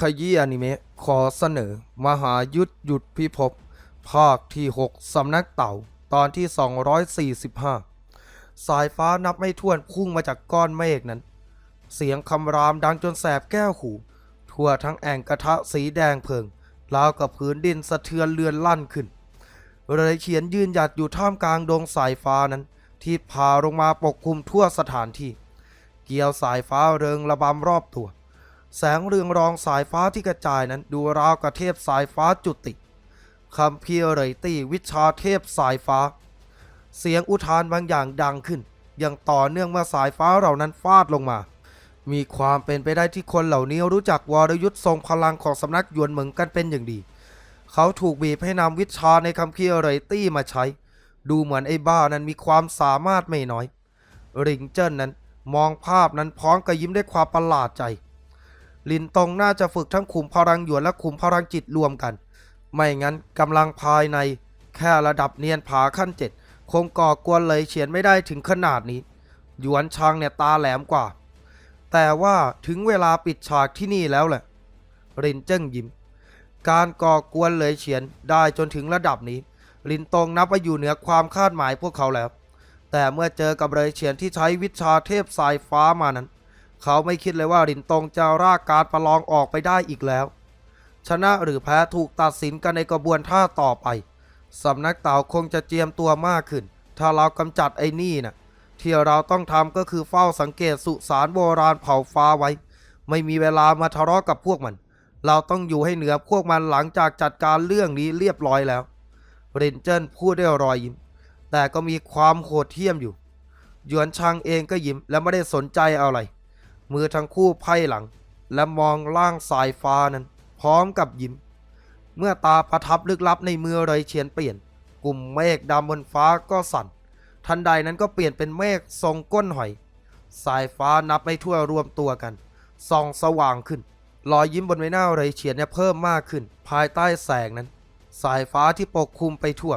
ขยี้อนิเมะขอเสนอ มหายุทธหยุดพิภพภาคที่ 6 สำนักเต่า ตอนที่ 245 สายฟ้านับไม่ถ้วนพุ่งมาจากก้อนเมฆนั้น เสียงคำรามดังจนแสบแก้วหู ทั่วทั้งแอ่งกระทะสีแดงเพิงราวกับพื้นดินสะเทือนเลือนลั่นขึ้นเลยเขียนยืนหยัดอยู่ท่ามกลางดงสายฟ้านั้น ที่พาลงมาปกคลุมทั่วสถานที่ เกี่ยวสายฟ้าเริงระบำรอบตัว แสงเรืองรองสายฟ้าที่กระจายนั้นดูราวกับเทพสายฟ้าจุติคำเพียร์เรตี้วิชาเทพสายฟ้า เสียงอุทานบางอย่างดังขึ้นอย่างต่อเนื่องเมื่อสายฟ้าเหล่านั้นฟาดลงมา มีความเป็นไปได้ที่คนเหล่านี้รู้จักวรยุทธ์ทรงพลังของสำนักยวนเหมิงกันเป็นอย่างดี เขาถูกบีบให้นำวิชาในคำเพียร์เรตี้มาใช้ ดูเหมือนไอ้บ้านั้นมีความสามารถไม่น้อย ริงเจิ้นนั้นมองภาพนั้นพร้อมกับยิ้มด้วยความประหลาดใจ ลินตงน่าจะฝึกทั้งขุมพลังหยวนและขุมพลังจิตรวมกัน ไม่งั้นกำลังภายใน แค่ระดับเนียนผาขั้นเจ็ดคงก่อกวนเลยเฉียนไม่ได้ถึงขนาดนี้ หยวนชางเนี่ยตาแหลมกว่า แต่ว่าถึงเวลาปิดฉากที่นี่แล้วแหละรินเจิ้งยิ้ม การก่อกวนเลยเฉียนได้จนถึงระดับนี้ ลินตงนับว่าอยู่เหนือความคาดหมายพวกเขาแล้ว แต่เมื่อเจอกับเลยเฉียนที่ใช้วิชาเทพสายฟ้ามานั้น เขาไม่คิดเลยว่าลินตงจะรากการประลองออกไปได้อีกแล้ว ชนะหรือแพ้ถูกตัดสินกันในกระบวนท่าต่อไปสำนักเต่าคงจะเจียมตัวมากขึ้น ถ้าเรากำจัดไอ้นี่นะ่ะที่เราต้องทำก็คือเฝ้าสังเกตสุสานโบราณเผาฟ้าไว้ ไม่มีเวลามาทะเลาะกับพวกมัน เราต้องอยู่ให้เหนือพวกมันหลังจากจัดการเรื่องนี้เรียบร้อยแล้วเรนเจิ้นพูดด้วยรอยยิ้ม แต่ก็มีความโหดเหี้ยมอยู่ หยวนชางเองก็ยิ้มและไม่ได้สนใจอะไร มือทั้งคู่ไพ่หลัง และมองล่างสายฟ้านั้น พร้อมกับยิ้ม เมื่อตาประทับลึกลับในมือเลยเฉียนเปลี่ยน กลุ่มเมฆดำบนฟ้าก็สั่น ทันใดนั้นก็เปลี่ยนเป็นเมฆทรงก้นหอย สายฟ้านับไม่ทั่วรวมตัวกันส่องสว่างขึ้น รอยยิ้มบนใบหน้าเลยเฉียนเนี่ยเพิ่มมากขึ้น ภายใต้แสงนั้น สายฟ้าที่ปกคลุมไปทั่ว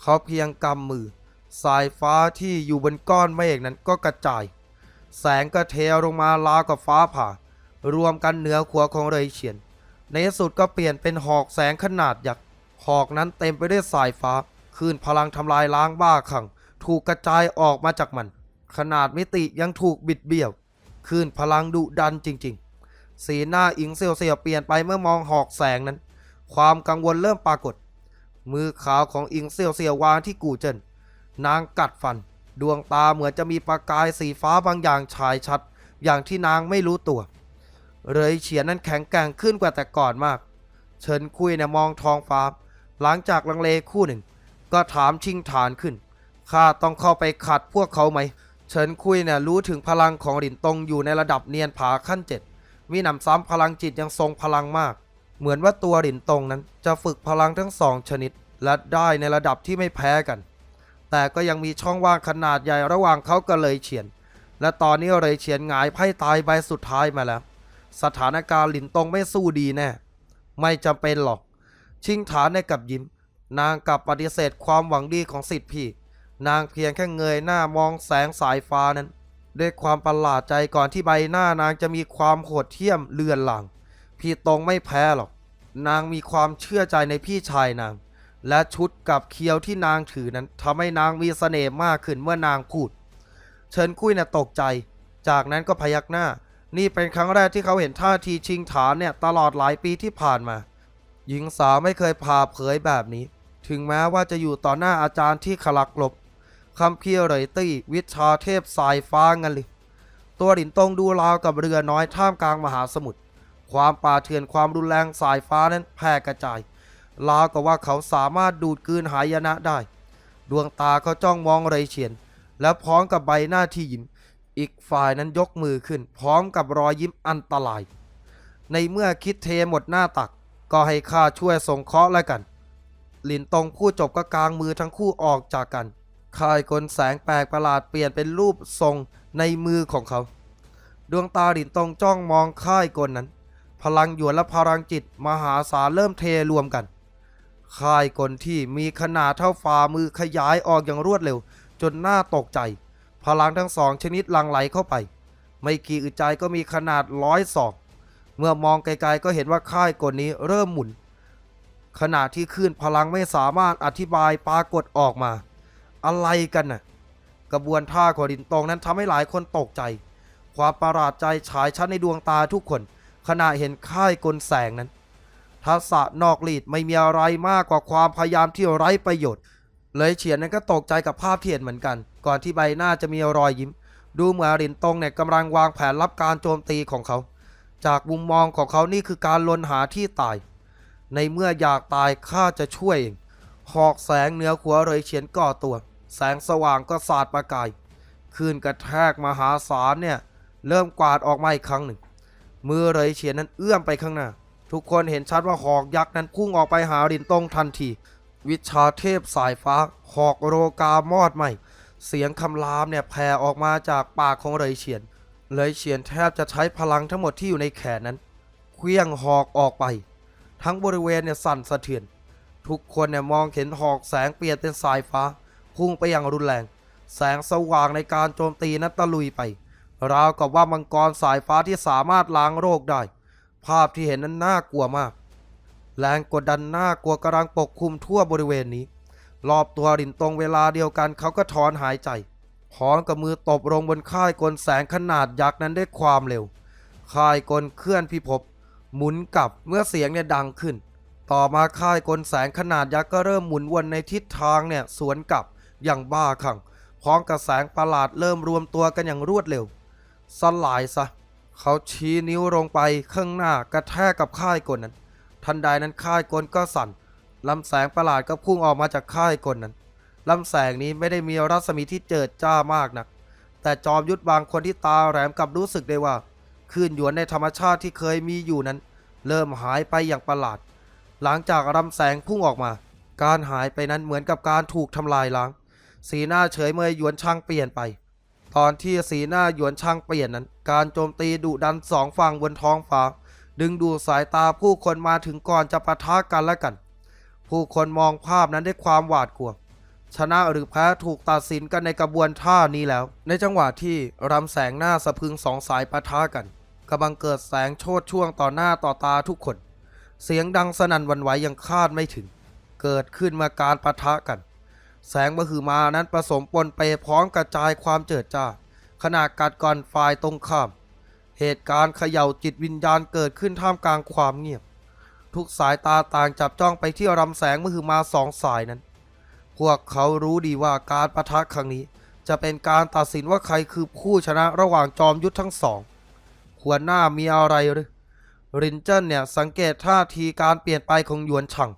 เขาเพียงกำมือ สายฟ้าที่อยู่บนก้อนเมฆนั้นก็กระจาย แสงก็เทลงมาลาวกับฟ้าผ่า รวมกันเหนือขัวของเลยเฉียน ในสุดก็เปลี่ยนเป็นหอกแสงขนาดยักษ์หอกนั้นเต็มไปด้วยสายฟ้าคืนพลังทำลายล้างบ้าคลั่งถูกกระจายออกมาจากมัน ขนาดมิติยังถูกบิดเบี้ยวคืนพลังดุดันจริง ๆ สีหน้าอิงเซียวเซียวเปลี่ยนไปเมื่อมองหอกแสงนั้น ความกังวลเริ่มปรากฏ มือขาวของอิงเซียวเซียววางที่กูเจินนางกัดฟัน ดวงตาเหมือนจะมีประกายสีฟ้าบางอย่างฉายชัด อย่างที่นางไม่รู้ตัว เลยเฉียนนั้นแข็งแกร่งขึ้นกว่าแต่ก่อนมากเฉินคุยเนี่ยมองท้องฟ้า หลังจากลังเลคู่หนึ่ง ก็ถามชิงฐานขึ้น ข้าต้องเข้าไปขัดพวกเขาไหม เฉินคุยเนี่ยรู้ถึงพลังของหลินตงอยู่ในระดับเนียนผาขั้นเจ็ดมีหนำซ้ำพลังจิตยังทรงพลังมาก เหมือนว่าตัวหลินตงนั้นจะฝึกพลังทั้งสองชนิด และได้ในระดับที่ไม่แพ้กัน แต่ก็ยังมีช่องว่างขนาดใหญ่ระหว่างเขากับเลยเฉียน และตอนนี้เลยเฉียนหงายไพ่ตายใบสุดท้ายมาแล้ว สถานการณ์หลินตงไม่สู้ดีแน่ ไม่จำเป็นหรอก ชิงฐานในกับยิ้ม นางกลับปฏิเสธความหวังดีของสิทธิพี่ นางเพียงแค่เงยหน้ามองแสงสายฟ้านั้น ด้วยความประหลาดใจก่อนที่ใบหน้านางจะมีความโหดเหี้ยมเลือนหลัง พี่ตงไม่แพ้หรอก นางมีความเชื่อใจในพี่ชายนาง และชุดกับเคียวที่นางถือนั้นทำให้นางมีเสน่ห์มากขึ้นเมื่อนางพูดเฉินคุยน่ะตกใจ จากนั้นก็พยักหน้า นี่เป็นครั้งแรกที่เขาเห็นท่าทีชิงฐานเนี่ยตลอดหลายปีที่ผ่านมา หญิงสาวไม่เคยผ่าเผยแบบนี้ ถึงแม้ว่าจะอยู่ต่อหน้าอาจารย์ที่ขลักหลบคำเพียร์เรยตี้ วิชาเทพสายฟ้างันลยตัวหลินตงดูราวกับเรือน้อยท่ามกลางมหาสมุทรความป่าเถื่อนความรุนแรงสายฟ้านั้นแพร่กระจาย ราวกับว่าเขาสามารถดูดกลืนหายนะได้ ดวงตาเขาจ้องมองเรเฉียน แล้วพร้อมกับใบหน้าที่ยิ้ม อีกฝ่ายนั้นยกมือขึ้น พร้อมกับรอยยิ้มอันตราย ในเมื่อคิดเทหมดหน้าตัก ก็ให้ข้าช่วยส่งเคราะห์แล้วกัน หลินตงพูดจบก็กางมือทั้งคู่ออกจากกันค่ายกลแสงแปลกประหลาดเปลี่ยนเป็นรูปทรงในมือของเขา ดวงตาหลินตงจ้องมองค่ายกลนั้น พลังหยวนและพลังจิตมหาศาลเริ่มเทรวมกัน ค่ายกลที่มีขนาดเท่าฝ่ามือขยายออกอย่างรวดเร็ว จนน่าตกใจ พลังทั้งสองชนิดลังไหลเข้าไป ไม่กี่อึดใจก็มีขนาดร้อยศอก เมื่อมองไกลๆก็เห็นว่าค่ายกลนี้เริ่มหมุน ขณะที่คลื่นพลังไม่สามารถอธิบายปรากฏออกมา อะไรกันน่ะ กระบวนท่าของดินตรงนั้นทำให้หลายคนตกใจ ความประหลาดใจฉายชัดในดวงตาทุกคน ขณะเห็นค่ายกลแสงนั้น ทักษะนอกลีดไม่มีอะไรมากกว่าความพยายามที่ไร้ประโยชน์ เลยเฉียนนั้นก็ตกใจกับภาพที่เห็นเหมือนกัน ก่อนที่ใบหน้าจะมีรอยยิ้ม ดูเหมือนหลินตงเนี่ยกำลังวางแผนรับการโจมตีของเขา จากมุมมองของเขานี่คือการลนหาที่ตาย ในเมื่ออยากตายข้าจะช่วยเองหอกแสงเหนือขัวเลยเฉียนก่อตัว แสงสว่างก็สาดประกายคืนกระแทกมหาศาลเนี่ยเริ่มกวาดออกมาอีกครั้งหนึ่ง มือเลยเฉียนนั้นเอื้อมไปข้างหน้า ทุกคนเห็นชัดว่าหอกยักษ์นั้นพุ่งออกไปหารินตงทันที วิชาเทพสายฟ้าหอกโรกามอดใหม่ เสียงคำรามเนี่ยแผ่ออกมาจากปากของเลยเฉียน เลยเฉียนแทบจะใช้พลังทั้งหมดที่อยู่ในแขนนั้นเคลี้ยงหอกออกไป ทั้งบริเวณเนี่ยสั่นสะเทือน ทุกคนเนี่ยมองเห็นหอกแสงเปลี่ยนเป็นสายฟ้า พุ่งไปอย่างรุนแรง แสงสว่างในการโจมตีนั้นตะลุยไป ราวกับว่ามังกรสายฟ้าที่สามารถล้างโรคได้ ภาพที่เห็นนั้นน่ากลัวมาก แรงกดดันน่ากลัวกำลังปกคลุมทั่วบริเวณนี้ รอบตัวรินตรงเวลาเดียวกันเขาก็ถอนหายใจ พร้อมกับมือตบลงบนค่ายกลแสงขนาดยักษ์นั้นด้วยความเร็ว ค่ายกลเคลื่อนพิภพหมุนกลับเมื่อเสียงเนี่ยดังขึ้น ต่อมาค่ายกลแสงขนาดยักษ์ก็เริ่มหมุนวนในทิศทางเนี่ยสวนกลับอย่างบ้าคลั่งพร้อมกับแสงประหลาดเริ่มรวมตัวกันอย่างรวดเร็ว สลายซะ เขาชี้นิ้วลงไปข้างหน้ากระแทกกับค่ายกลนั้น ทันใดนั้นค่ายกลก็สั่นลำแสงประหลาดก็พุ่งออกมาจากค่ายกลนั้นลำแสงนี้ไม่ได้มีรัศมีที่เจิดจ้ามากนัก แต่จอมยุทธบางคนที่ตาแหลมกับรู้สึกได้ว่าคลื่นหยวนในธรรมชาติที่เคยมีอยู่นั้น เริ่มหายไปอย่างประหลาด หลังจากลำแสงพุ่งออกมา การหายไปนั้นเหมือนกับการถูกทำลายล้าง สีหน้าเฉยเมยหยวนช่างเปลี่ยนไป ตอนที่สีหน้าหยวนช่างเปลี่ยนนั้น การโจมตีดุดันสองฝั่งบนท้องฟ้า ดึงดูดสายตาผู้คนมาถึงก่อนจะปะทะกันและกัน ผู้คนมองภาพนั้นด้วยความหวาดกลัว ชนะหรือแพ้ถูกตัดสินกันในกระบวนท่านี้แล้ว ในจังหวะที่รำแสงหน้าสะพึงสองสายปะทะกันกำลังเกิดแสงโชดช่วงต่อหน้าต่อตาทุกคน เสียงดังสนั่นวันไหวยังคาดไม่ถึง เกิดขึ้นมาการปะทะกัน แสงมหึมานั้นผสมปนเปพร้อมกระจายความเจิดจ้า ขณะกัดก่อนฝ่ายตรงข้าม เหตุการณ์เขย่าจิตวิญญาณเกิดขึ้นท่ามกลางความเงียบ ทุกสายตาต่างจับจ้องไปที่รำแสงมหึมาสองสายนั้น พวกเขารู้ดีว่าการประทะครั้งนี้ จะเป็นการตัดสินว่าใครคือผู้ชนะระหว่างจอมยุทธทั้งสองหัวหน้ามีอะไรหรือรินเจิ้นเนี่ยสังเกตท่าทีการเปลี่ยนไปของหยวนชัง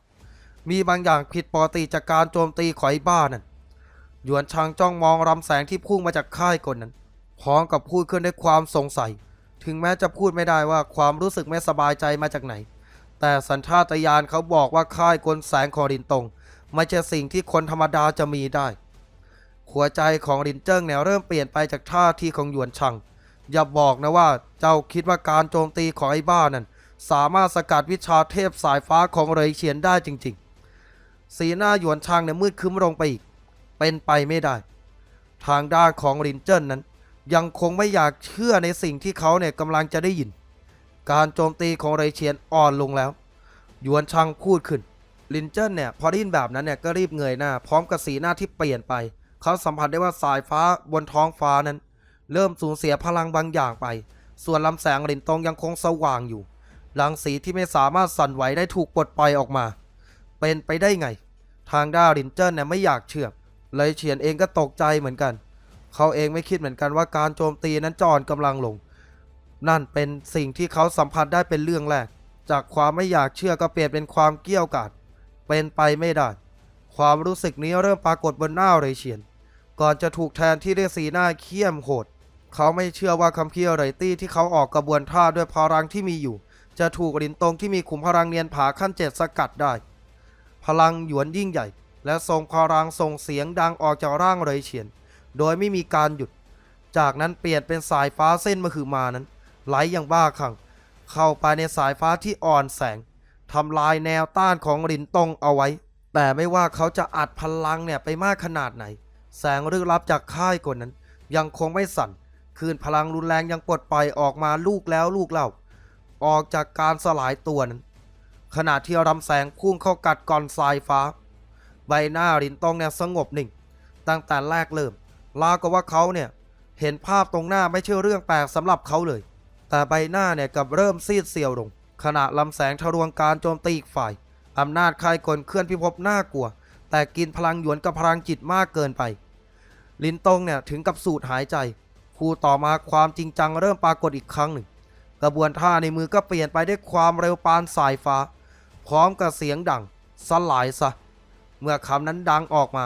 มีบางอย่างผิดปกติจากการโจมตีของไอ้บ้านั่นหยวนชังจ้องมองรำแสงที่พุ่งมาจากค่ายกลนั้น พร้อมกับพูดขึ้นด้วยความสงสัย ถึงแม้จะพูดไม่ได้ว่าความรู้สึกไม่สบายใจมาจากไหน แต่สัญชาตญาณเขาบอกว่าค่ายกลแสงของรินตงไม่ใช่สิ่งที่คนธรรมดาจะมีได้ หัวใจของรินเจิ้งเนี่ยเริ่มเปลี่ยนไปจากท่าทีของหยวนชัง อย่าบอกนะว่าเจ้าคิดว่าการโจมตีของไอ้บ้านั่นสามารถสกัดวิชาเทพสายฟ้าของเหรยเฉียนได้จริง ๆ สีหน้าหยวนชังเนี่ยมืดคึ้มลงไปอีก เป็นไปไม่ได้ ทางด้านของรินเจิ้นนั้น ยังคงไม่อยากเชื่อในสิ่งที่เขาเนี่ยกำลังจะได้ยิน การโจมตีของเหรเฉียนอ่อนลงแล้ว ยวนชังพูดขึ้น ลินเจิ้นเนี่ยพอได้ยินแบบนั้นเนี่ยก็รีบเงยหน้า พร้อมกับสีหน้าที่เปลี่ยนไป เขาสัมผัสได้ว่าสายฟ้าบนท้องฟ้านั้น เริ่มสูญเสียพลังบางอย่างไป ส่วนลำแสงลินตงยังคงสว่างอยู่รังสีที่ไม่สามารถสั่นไหวได้ถูกปลดปล่อยออกมา เป็นไปได้ไง ทางด้านลินเจิ้นเนี่ยไม่อยากเชื่อเลยเฉียนเองก็ตกใจเหมือนกัน เขาเองไม่คิดเหมือนกันว่าการโจมตีนั้นจอนกำลังลง นั่นเป็นสิ่งที่เขาสัมผัสได้เป็นเรื่องแรก จากความไม่อยากเชื่อก็เปลี่ยนเป็นความเกี้ยวกาดเป็นไปไม่ได้ ความรู้สึกนี้เริ่มปรากฏบนหน้าเรเชียน ก่อนจะถูกแทนที่ด้วยสีหน้าเขี้ยมโหด เขาไม่เชื่อว่าคัมพีร์ไรตี้ที่เขาออกกระบวนท่าด้วยพลังที่มีอยู่ จะถูกลินตรงที่มีขุมพลังเนียนผาขั้นเจ็ดสกัดได้ พลังหยวนยิ่งใหญ่ และทรงพลังส่งเสียงดังออกจากร่างเรเชียน โดยไม่มีการหยุด จากนั้นเปลี่ยนเป็นสายฟ้าเส้นมหึมานั้น ไหลอย่างบ้าคลั่งเข้าไปในสายฟ้าที่อ่อนแสงทำลายแนวต้านของหลินตงเอาไว้ แต่ไม่ว่าเขาจะอัดพลังเนี่ยไปมากขนาดไหน แสงลึกลับจากค่ายกลนั้น ยังคงไม่สั่น คืนพลังรุนแรงยังปลดปล่อยออกมาลูกแล้วลูกเล่า ออกจากการสลายตัวนั้น ขณะที่ลำแสงพุ่งเข้ากัดก่อนสายฟ้า ใบหน้าลินตงเนี่ยสงบนิ่ง ตั้งแต่แรกเริ่ม ลาวกับว่าเขาเนี่ยเห็นภาพตรงหน้าไม่ใช่เรื่องแปลกสำหรับเขาเลย แต่ใบหน้าเนี่ยกับเริ่มซีดเซียวลง ขณะลำแสงทะลวงการโจมตีอีกฝ่ายอำนาจคายกลเคลื่อนพิภพน่ากลัว แต่กินพลังหยวนกับพลังจิตมากเกินไป ลินตงเนี่ยถึงกับสูดหายใจคู่ต่อมาความจริงจังเริ่มปรากฏอีกครั้งหนึ่ง กระบวนท่าในมือก็เปลี่ยนไปด้วยความเร็วปานสายฟ้า พร้อมกับเสียงดังสลายซะ เมื่อคำนั้นดังออกมา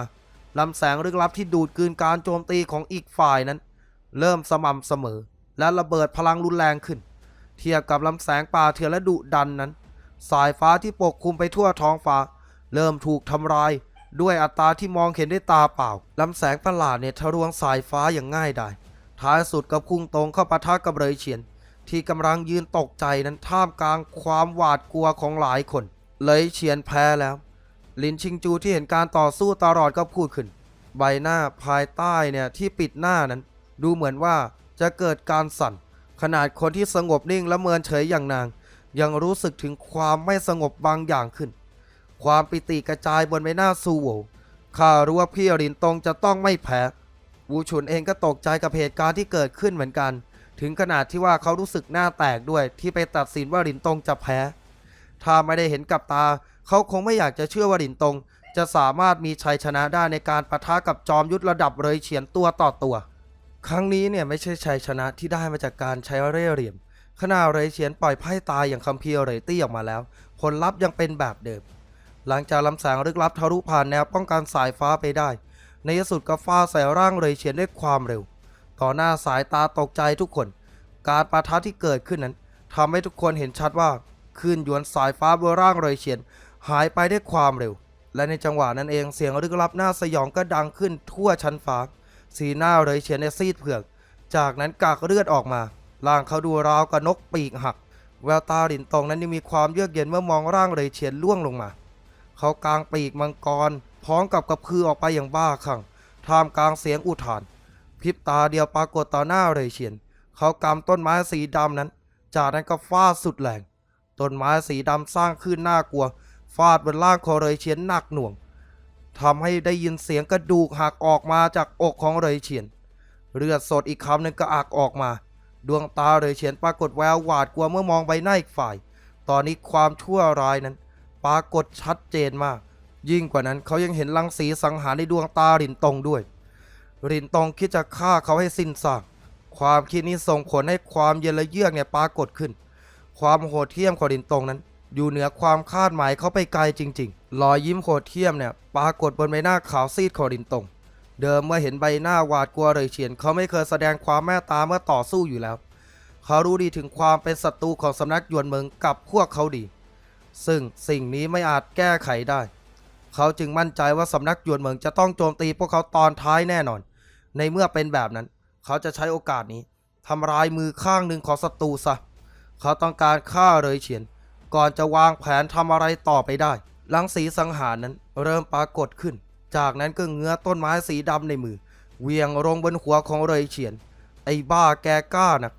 ลำแสงลึกลับที่ดูดกืนการโจมตีของอีกฝ่ายนั้น เริ่มสม่ำเสมอ และระเบิดพลังรุนแรงขึ้น เทียบกับลำแสงป่าเถื่อนและดุดันนั้น สายฟ้าที่ปกคลุมไปทั่วท้องฟ้า เริ่มถูกทำลาย ด้วยอัตราที่มองเห็นด้วยตาเปล่าลำแสงประหลาดเนี่ยทะลวงสายฟ้าอย่างง่ายดายท้ายสุดกับพุ่งตรงเข้าปะทะกับเลยเฉียน ที่กำลังยืนตกใจนั้นท่ามกลางความหวาดกลัวของหลายคน เลยเฉียนแพ้แล้ว ลินชิงจูที่เห็นการต่อสู้ตลอดก็พูดขึ้น ใบหน้าภายใต้เนี่ยที่ปิดหน้านั้น ดูเหมือนว่าจะเกิดการสั่น ขนาดคนที่สงบนิ่งและเมินเฉยอย่างนาง ยังรู้สึกถึงความไม่สงบบางอย่างขึ้น ความปิติกระจายบนใบหน้าซูโวข้ารู้ว่าพี่อรินตงจะต้องไม่แพ้วูชุนเองก็ตกใจกับเหตุการณ์ที่เกิดขึ้นเหมือนกัน ถึงขนาดที่ว่าเขารู้สึกหน้าแตกด้วยที่ไปตัดสินว่ารินตงจะแพ้ ถ้าไม่ได้เห็นกับตา เขาคงไม่อยากจะเชื่อว่ารินตง จะสามารถมีชัยชนะได้ในการปะทะกับจอมยุทธระดับเลยเฉียนตัวต่อตัว ครั้งนี้เนี่ยไม่ใช่ชัยชนะที่ได้มาจากการใช้เร่เหลี่ยมขณะเรยเฉียนปล่อยไพ่ตายอย่างคัมภีร์เรตี้ออกมาแล้ว ผลลัพธ์ยังเป็นแบบเดิม หลังจากลำแสงลึกลับทะลุผ่านแนวป้องกันสายฟ้าไปได้ ในที่สุดก็ฟาใส่ร่างเรยเฉียนด้วยความเร็ว ต่อหน้าสายตาตกใจทุกคน การปะทะที่เกิดขึ้นนั้นทำให้ทุกคนเห็นชัดว่าคลื่นยวนสายฟ้าบนร่างเรยเฉียน หายไปด้วยความเร็ว และในจังหวะนั้นเองเสียงลึกลับหน้าสยองก็ดังขึ้นทั่วชั้นฟ้า สีหน้าเรยเฉียนในซีดเผือก จากนั้นกากเลือดออกมาร่างเขาดูราวกับนกปีกหัก แววตาหลินตองนั้นยังมีความเยือกเย็นเมื่อมองร่างเรยเฉียนล่วงลงมา เขากางปีกมังกร พร้อมกับกระพือออกไปอย่างบ้าคลั่งท่ามกลางเสียงอุทานพริบตาเดียวปรากฏต่อหน้าเรยเฉียน เขากำต้นไม้สีดำนั้น จากนั้นก็ฟาดสุดแรง ต้นไม้สีดำสร้างขึ้นน่ากลัว ฟาดบนร่างของเรยเฉียนหนักหน่วงทำให้ได้ยินเสียงกระดูกหักออกมาจากอกของเรยเฉียน เลือดสดอีกคำหนึ่งก็อักออกมา ดวงตาเรยเฉียนปรากฏแววหวาดกลัวเมื่อมองใบหน้าอีกฝ่าย ตอนนี้ความชั่วร้ายนั้น ปรากฏชัดเจนมาก ยิ่งกว่านั้นเขายังเห็นรังสีสังหารในดวงตารินตงด้วย รินตงคิดจะฆ่าเขาให้สิ้นซากความคิดนี้ส่งผลให้ความเย็นและเยือกเนี่ยปรากฏขึ้น ความโหดเหี้ยมของรินตงนั้น อยู่เหนือความคาดหมายเขาไปไกลจริง ๆ รอยยิ้มโหดเหี้ยมเนี่ยปรากฏบนใบหน้าขาวซีดของรินตง เดิมเมื่อเห็นใบหน้าหวาดกลัวเลยเฉียนเขาไม่เคยแสดงความแม่ตาเมื่อต่อสู้อยู่แล้ว เขารู้ดีถึงความเป็นศัตรูของสำนักหยวนเมืองกับพวกเขาดี ซึ่งสิ่งนี้ไม่อาจแก้ไขได้ เขาจึงมั่นใจว่าสำนักหยวนเมืองจะต้องโจมตีพวกเขาตอนท้ายแน่นอน ในเมื่อเป็นแบบนั้น เขาจะใช้โอกาสนี้ทำลายมือข้างหนึ่งของศัตรูซะ เขาต้องการฆ่าเลยเฉียน ก่อนจะวางแผนทำอะไรต่อไปได้ลังสีสังหารนั้นเริ่มปรากฏขึ้น จากนั้นก็เงื้อต้นไม้สีดำในมือเหวียงลงบนหัวของเลยเฉียน ไอ้บ้าแกกล้านะ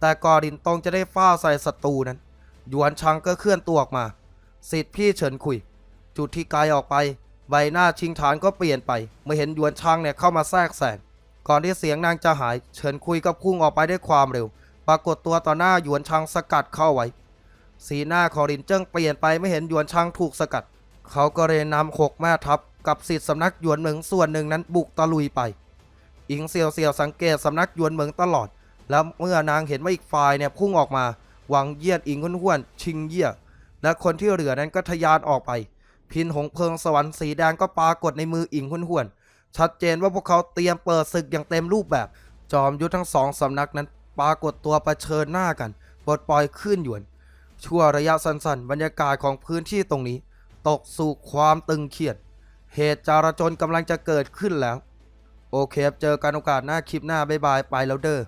แต่กอดินตรงจะได้ฟาใส่ศัตรูนั้น หยวนชังก็เคลื่อนตัวออกมาสิทธิพี่เฉินคุย จุดที่ไกลออกไป ใบหน้าชิงฐานก็เปลี่ยนไป เมื่อเห็นหยวนชังเนี่ยเข้ามาแทรกแซงก่อนที่เสียงนางจะหาย เฉินคุยก็พุ่งออกไปด้วยความเร็ว ปรากฏตัวต่อหน้าหยวนชังสกัดเข้าไว้ สีหน้าของรินเจิ้งเปลี่ยนไปไม่เห็นหยวนชังถูกสกัด เขาก็เลยนำหกแม่ทัพกับสิทธิสำนักหยวนเหมิงส่วนหนึ่งนั้นบุกตะลุยไป อิงเซียวเซียวสังเกตสำนักหยวนเหมิงตลอด แล้วเมื่อนางเห็นว่าอีกฝ่ายเนี่ยพุ่งออกมาหวังเยียดอิงหุนห้วนๆชิงเยี่ยและคนที่เหลือนั้นก็ทะยานออกไป พินหงเพลิงสวรรค์สีแดงก็ปรากฏในมืออิงหุนห้วนๆชัดเจนว่าพวกเขาเตรียมเปิดศึกอย่างเต็มรูปแบบ จอมยุทธทั้งสองสำนักนั้นปรากฏตัวประเชิญหน้ากันปลดปล่อยขึ้นหยวน ชั่วระยะสั้นๆ บรรยากาศของพื้นที่ตรงนี้ ตกสู่ความตึงเครียด เหตุจารจนกำลังจะเกิดขึ้นแล้ว โอเคเจอกันโอกาสหน้าคลิปหน้าบ๊ายบายไปแล้วเด้อ